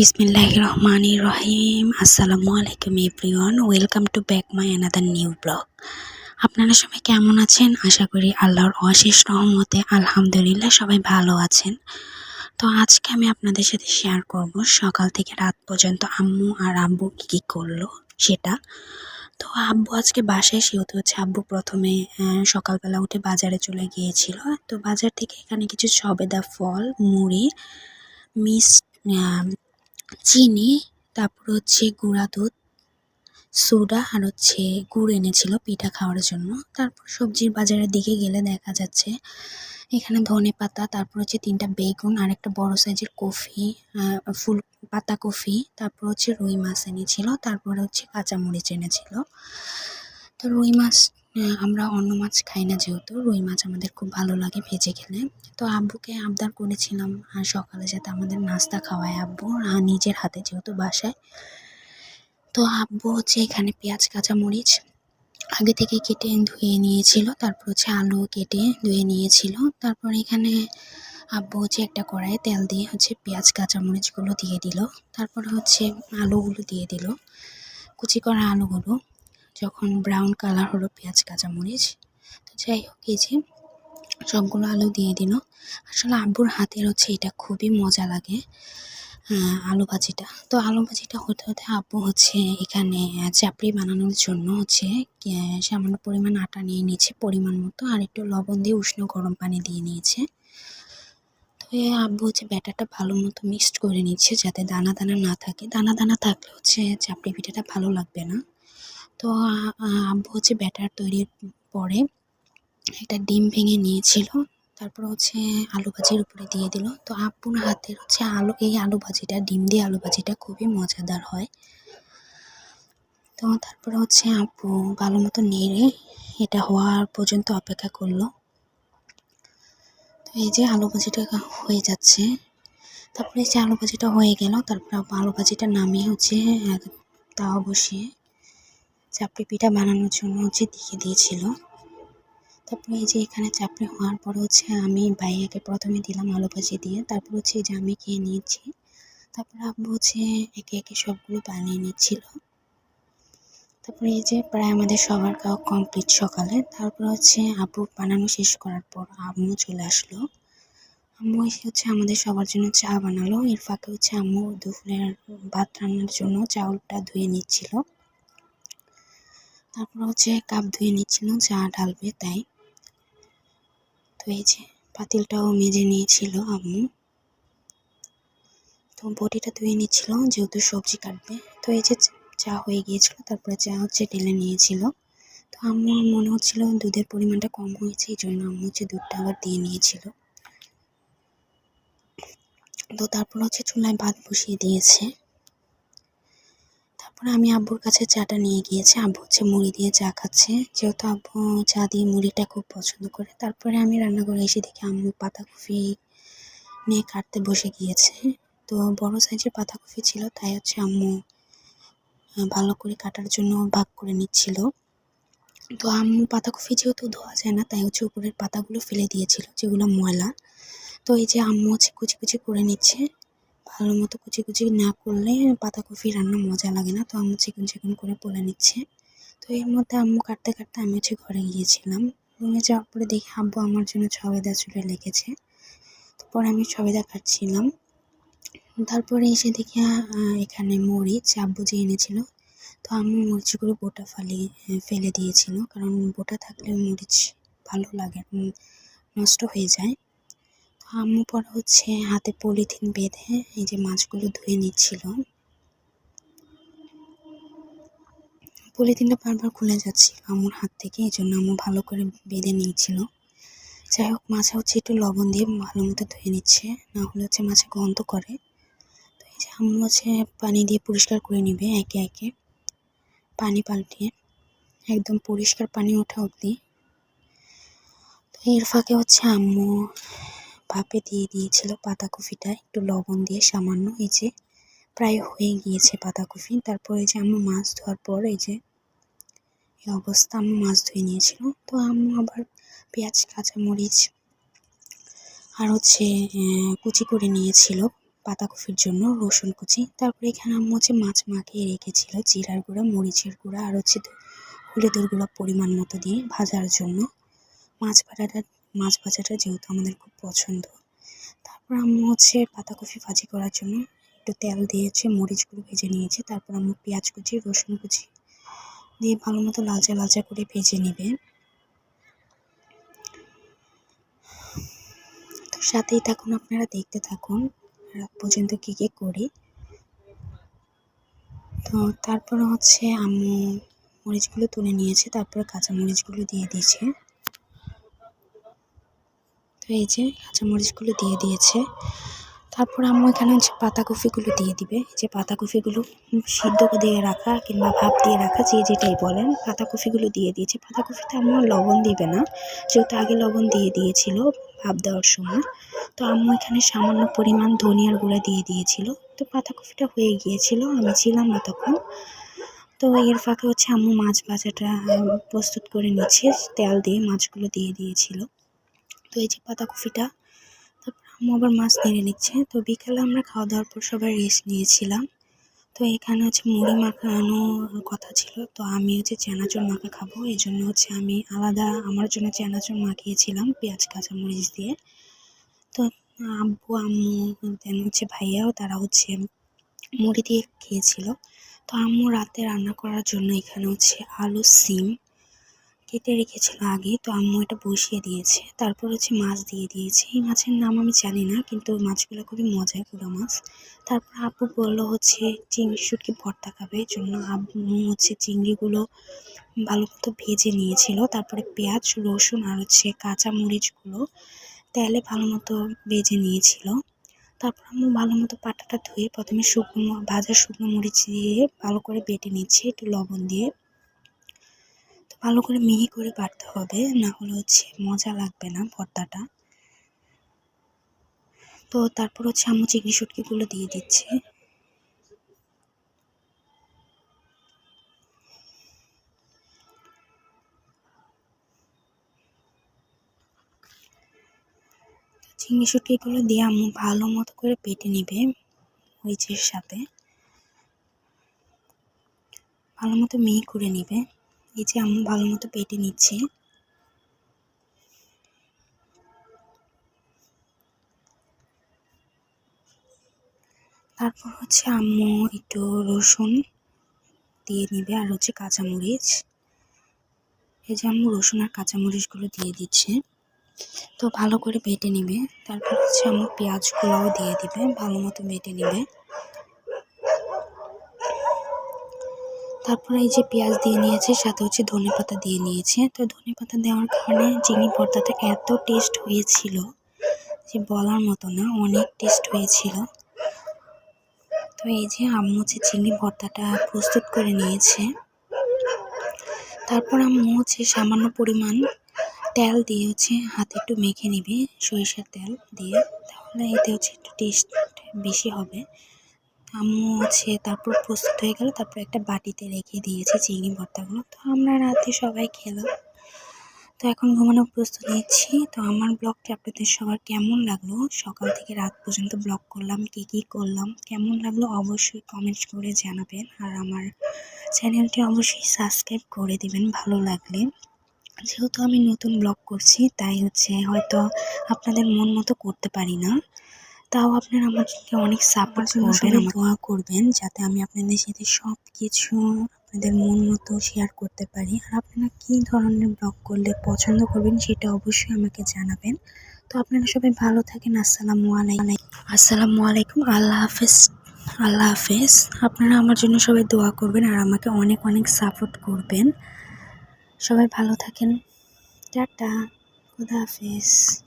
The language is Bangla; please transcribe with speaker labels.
Speaker 1: বিসমিল্লাহ রহমান রহিম। আসসালামু আলাইকুম, everyone. Welcome to back my another new blog. আপনারা সবাই কেমন আছেন? আশা করি আল্লাহর অশেষ রহমতে আলহামদুলিল্লাহ সবাই ভালো আছেন। তো আজকে আমি আপনাদের সাথে শেয়ার করব সকাল থেকে রাত পর্যন্ত আম্মু আর আব্বু কী কী করল সেটা। তো আব্বু আজকে বাসায়, সেহেতু হচ্ছে আব্বু প্রথমে সকালবেলা উঠে বাজারে চলে গিয়েছিল। তো বাজার থেকে এখানে কিছু সবেদা ফল, মুড়ি মিষ্ট চিনি, তারপর হচ্ছে গুঁড়া দুধ, সোডা, আর হচ্ছে গুড় এনেছিল পিঠা খাওয়ার জন্য। তারপর সবজির বাজারের দিকে গেলে দেখা যাচ্ছে এখানে ধনে পাতা, তারপর হচ্ছে তিনটা বেগুন, আর একটা বড় সাইজের কফি ফুল পাতা কফি, তারপর হচ্ছে রুই মাছ এনেছিল, তারপরে হচ্ছে কাঁচামরিচ এনেছিল। তো রুই মাছ আমরা অন্য মাছ খাই না যেহেতু, রুই মাছ আমাদের খুব ভালো লাগে ভেজে খেলে। তো আব্বুকে আবদার করেছিলাম, আর সকালে যাতে আমাদের নাস্তা খাওয়ায় আব্বু, আর নিজের হাতে যেহেতু বাসায়। তো আব্বু হচ্ছে এখানে পেঁয়াজ, কাঁচামরিচ আগে থেকে কেটে ধুয়ে নিয়েছিল, তারপর হচ্ছে আলু কেটে ধুয়ে নিয়েছিল। তারপর এখানে আব্বু হচ্ছে একটা কড়াইয়ে তেল দিয়ে হচ্ছে পেঁয়াজ, কাঁচামরিচগুলো দিয়ে দিল। তারপর হচ্ছে আলুগুলো দিয়ে দিল, কুচি করা আলুগুলো। যখন ব্রাউন কালার হলো পেঁয়াজ কাঁচামরিচ তো যাই হোক, এই যে সবগুলো আলু দিয়ে দিল। আসলে আব্বুর হাতের হচ্ছে এটা খুবই মজা লাগে আলু ভাজিটা। তো আলু ভাজিটা হতে হতে আব্বু হচ্ছে এখানে চাপড়ি বানানোর জন্য হচ্ছে সামান্য পরিমাণ আটা নিয়ে নিয়েছে, পরিমাণ মতো, আর একটু লবণ দিয়ে উষ্ণ গরম পানি দিয়ে নিয়েছে। তো আব্বু হচ্ছে ব্যাটারটা ভালো মতো মিক্সড করে নিচ্ছে, যাতে দানা দানা না থাকে। দানা দানা থাকলে হচ্ছে চাপড়ি পিঠাটা ভালো লাগবে না। তো আব্বু হচ্ছে ব্যাটার তৈরির পরে একটা ডিম ভেঙে নিয়েছিল। তারপর হচ্ছে আলু ভাজির উপরে দিয়ে দিল। তো আব্বুর হাতের হচ্ছে আলু, এই আলু ভাজিটা, ডিম দিয়ে আলু ভাজিটা খুবই মজাদার হয়। তো তারপরে হচ্ছে আব্বু ভালো মতো নেড়ে এটা হওয়ার পর্যন্ত অপেক্ষা করল। তো এই যে আলু ভাজিটা হয়ে যাচ্ছে। তারপরে যে আলু ভাজিটা হয়ে গেল, তারপর আলু ভাজিটা নামিয়ে হচ্ছে তাওয়া বসিয়ে চাপড়ি পিঠা বানানোর জন্য হচ্ছে দিয়ে দিয়েছিল। তারপরে এই যে এখানে চাপড়ি হওয়ার পর হচ্ছে আমি ভাইয়াকে প্রথমে দিলাম আলু ভাজি দিয়ে, তারপর হচ্ছে যে আমি খেয়ে নিয়েছি। তারপরে আব্বু হচ্ছে একে একে সবগুলো বানিয়ে নিচ্ছিল। তারপরে এই যে প্রায় আমাদের সবার খাওয়া কমপ্লিট সকালে। তারপর হচ্ছে আব্বু বানানো শেষ করার পর আম্মু চলে আসলো। আম্মু এসে হচ্ছে আমাদের সবার জন্য চা বানালো। এর ফাঁকে হচ্ছে আম্মু দুপুরের ভাত রান্নার জন্য চাউলটা ধুয়ে নিচ্ছিল। তারপর হচ্ছে কাপ ধুয়ে নিচ্ছিল চা ঢালবে তাই। তো এই যে পাতিলটাও মেজে নিয়েছিল আম্মু। তো বটিটা ধুয়ে নিচ্ছিল যেহেতু সবজি কাটবে। তো এই যে চা হয়ে গিয়েছিল, তারপরে চা হচ্ছে ঢেলে নিয়েছিল। তো আম্মুর মনে হচ্ছিল দুধের পরিমাণটা কম হয়েছে, এই জন্য আম্মু হচ্ছে দুধটা আবার দিয়ে নিয়েছিল। তো তারপর হচ্ছে চুলায় ভাত বসিয়ে দিয়েছে। তারপরে আমি আব্বুর কাছে চাটা নিয়ে গিয়েছি। আব্বু হচ্ছে মুড়ি দিয়ে চা খাচ্ছে। যেহেতু আব্বু চা দিয়ে মুড়িটা খুব পছন্দ করে, তারপরে আমি রান্নাঘরে এসে দেখি আম্মু পাতাকপি নিয়ে কাটতে বসে গিয়েছে। তো বড় সাইজের পাতাকপি ছিল, তাই হচ্ছে আম্মু ভালো করে কাটার জন্য ভাগ করে নিচ্ছিল। তো আম্মু পাতাকপি যেহেতু ধোয়া যায় না, তাই হচ্ছে উপরের পাতাগুলো ফেলে দিয়েছিল, যেগুলো ময়লা। তো এই যে আম্মু হচ্ছে কুচি কুচি করে নিচ্ছে ভালো মতো কুচি কুচি না করলে পাতাকপি রান্না মজা লাগে না, তো আম্মু চিকন চিকন করে বলে নিচ্ছে। তো এর মধ্যে আম্মু কাটতে কাটতে আমি হচ্ছে ঘরে গিয়েছিলাম। রুমে যাওয়ার পরে দেখি আব্বু আমার জন্য ছবেদা চুলে লেগেছে। তারপর আমি ছবেদা কাটছিলাম। তারপরে এসে দেখি এখানে মরিচ আব্বু যে এনেছিল, তো আম্মু মরিচগুলো বোটা ফালি ফেলে দিয়েছিল। কারণ বোটা থাকলে মরিচ ভালো লাগে নষ্ট হয়ে যায়। আম্মু পরে হচ্ছে হাতে পলিথিন বেঁধে এই যে মাছগুলো ধুয়ে নিচ্ছিল। পলিথিনটা বারবার খুলে যাচ্ছিল আম্মুর হাত থেকে, এই জন্য আম্মু ভালো করে বেঁধে নিয়েছিল। যাই হোক, মাছে হচ্ছে একটু লবণ দিয়ে ভালো মতো ধুয়ে নিচ্ছে, না হলে হচ্ছে মাছে গন্ধ করে। তো এই যে আম্মু হচ্ছে পানি দিয়ে পরিষ্কার করে নিবে একে একে, পানি পাল্টিয়ে। একদম পরিষ্কার পানি ওঠা অবধি। তো এর ফাঁকে হচ্ছে আম্মু ভাপে দিয়ে দিয়েছিল পাতাকপিটা একটু লবণ দিয়ে সামান্য এই যে প্রায় হয়ে গিয়েছে পাতাকপি তারপর যে আম্মু মাছ ধোয়ার পর এই যে এই অবস্থা আম্মু মাছ ধুয়ে নিয়েছিল। তো আম্মু আবার পেঁয়াজ, কাঁচামরিচ আর হচ্ছে কুচি করে নিয়েছিল পাতাকপির জন্য, রসুন কুচি। তারপরে এখানে আম্মু হচ্ছে মাছ মাখিয়ে রেখেছিল, জিরার গুঁড়া, মরিচের গুঁড়া আর হচ্ছে হলুদের গুঁড়া পরিমাণ মতো দিয়ে ভাজার জন্য। মাছ ভাজাটা মাছ ভাজাটা যেহেতু আমাদের খুব পছন্দ। তারপর আম্মু হচ্ছে পাতাকপি ভাজি করার জন্য একটু তেল দিয়েছে মরিচগুলো ভেজে নিয়েছে, তারপর আম্মু পেঁয়াজ কুচি, রসুন কুচি দিয়ে ভালো মতো লালচা লালচা করে ভেজে নেবে। তো সাথেই থাকুন, আপনারা দেখতে থাকুন, রাত পর্যন্ত কী কী করি। তো তারপর হচ্ছে আম্মু মরিচগুলো তুলে নিয়েছে, তারপরে কাঁচা মরিচগুলো দিয়ে দিয়েছে। তো এই যে কাঁচা মরিচগুলো দিয়ে দিয়েছে। তারপর আম্মু এখানে হচ্ছে পাতাকপিগুলো দিয়ে দিবে। যে পাতাকপিগুলো সিদ্ধ দিয়ে রাখা কিংবা ভাপ দিয়ে রাখা, যে যেটাই বলেন, পাতাকপিগুলো দিয়ে দিয়েছে। পাতাকপিতে আম্মু লবণ দিবে না, যেহেতু আগে লবণ দিয়ে দিয়েছিল ভাপ দেওয়ার সময়। তো আম্মু এখানে সামান্য পরিমাণ ধনিয়ার গুঁড়া দিয়ে দিয়েছিল। তো পাতাকপিটা হয়ে গিয়েছিল, আমি ছিলাম না তখন। তো এর ফাঁকে হচ্ছে আম্মু মাছ ভাজাটা প্রস্তুত করে নিচ্ছে, তেল দিয়ে মাছগুলো দিয়ে দিয়েছিল। তো এই যে পাতাকপিটা তারপর আম্মু আবার মাছ নেড়ে নিচ্ছে। তো বিকালে আমরা খাওয়া দাওয়ার পর সবাই রেস্ট নিয়েছিলাম। তো এখানে হচ্ছে মুড়ি মাখানো কথা ছিল। তো আমি হচ্ছে চানাচুর মাখা খাব। এই জন্য হচ্ছে আমি আলাদা, আমার জন্য চানাচুর মাখিয়েছিলাম পেঁয়াজ কাঁচা মরিচ দিয়ে। তো আব্বু, আম্মু, দেন হচ্ছে ভাইয়াও তারা হচ্ছে মুড়ি দিয়ে খেয়েছিল। তো আম্মু রাতে রান্না করার জন্য এখানে হচ্ছে আলু, সিম কেটে রেখেছিল আগে, তো আম্মু এটা বসিয়ে দিয়েছে। তারপর হচ্ছে মাছ দিয়ে দিয়েছে। এই মাছের নাম আমি জানি না, কিন্তু মাছগুলো খুবই মজার গুঁড়ো মাছ। তারপর আব্বু বলল হচ্ছে, চিংড়ি শুটকি ভর্তা খাবে। এই জন্য আব্বু হচ্ছে চিংড়িগুলো ভালো মতো ভেজে নিয়েছিল। তারপরে পেঁয়াজ, রসুন আর হচ্ছে কাঁচা মরিচগুলো তেলে ভালো মতো ভেজে নিয়েছিল। তারপর আম্মু ভালো মতো পাটাটা ধুয়ে প্রথমে শুকনো, ভাজা শুকনো মরিচ দিয়ে ভালো করে বেটে নিচ্ছে, একটু লবণ দিয়ে। ভালো করে মিহি করে বাটতে হবে, না হলে হচ্ছে মজা লাগবে না ভর্তাটা। তো তারপর হচ্ছে আম্মু চিংড়ি শুটকিগুলো দিয়ে দিচ্ছি। চিংড়ি শুটকিগুলো দিয়ে আম্মু ভালো মতো করে পেটে নিবে মরিচের সাথে। ভালো মতো মিহি করে নিবে। এই যে আম্মু ভালো মতো পেটে নিচ্ছে। তারপর হচ্ছে আম্মু একটু রসুন দিয়ে নিবে আর হচ্ছে কাঁচামরিচ। এই যে আম্মু রসুন আর কাঁচামরিচগুলো দিয়ে দিচ্ছে। তো ভালো করে বেটে নিবে। তারপর হচ্ছে আম্মু পেঁয়াজগুলোও দিয়ে দিবে, ভালো মতো বেটে নিবে। তারপরে এই যে পেঁয়াজ দিয়ে নিয়েছে, সাথে হচ্ছে ধনে পাতা দিয়ে নিয়েছে। তো ধনে পাতা দেওয়ার কারণে চিনি ভর্তাটা এত টেস্ট হয়েছিল যে বলার মতো না, অনেক টেস্ট হয়েছিল। তো এই যে আম্মু হচ্ছে চিংড়ি ভর্তাটা প্রস্তুত করে নিয়েছে। তারপর আম্মু হচ্ছে সামান্য পরিমাণ তেল দিয়ে হচ্ছে হাতে একটু মেখে নিবি, সরিষার তেল দিয়ে, তাহলে এতে হচ্ছে একটু টেস্ট বেশি হবে। আম্মু আছে, তারপর প্রস্তুত হয়ে গেল, তারপর একটা বাটিতে রেখে দিয়েছে চিংড়ি ভর্তাগুলো। তো আমরা রাতে সবাই খেলাম। তো এখন ঘুমানো প্রস্তুত নিচ্ছি। তো আমার ব্লগটি আপনাদের সবার কেমন লাগল? সকাল থেকে রাত পর্যন্ত ব্লগ করলাম, কী কী করলাম, কেমন লাগল অবশ্যই কমেন্ট করে জানাবেন। আর আমার চ্যানেলটি অবশ্যই সাবস্ক্রাইব করে দিবেন, ভালো লাগলে। যেহেতু আমি নতুন ব্লগ করছি, তাই হচ্ছে হয়তো আপনাদের মন মতো করতে পারি না। তাও আপনারা আমাকে অনেক সাপোর্ট করবেন দোয়া করবেন যাতে আমি আপনাদের সাথে সব কিছু আপনাদের মন মতো শেয়ার করতে পারি। আর আপনারা কী ধরনের ব্লগ করলে পছন্দ করবেন সেটা অবশ্যই আমাকে জানাবেন। তো আপনারা সবাই ভালো থাকেন আসসালামু আলাইকুম। আসসালামু আলাইকুম আল্লাহ হাফেজ আল্লাহ হাফেজ। আপনারা আমার জন্য সবাই দোয়া করবেন আর আমাকে অনেক অনেক সাপোর্ট করবেন। সবাই ভালো থাকেন। টাটা খুদা হাফেজ।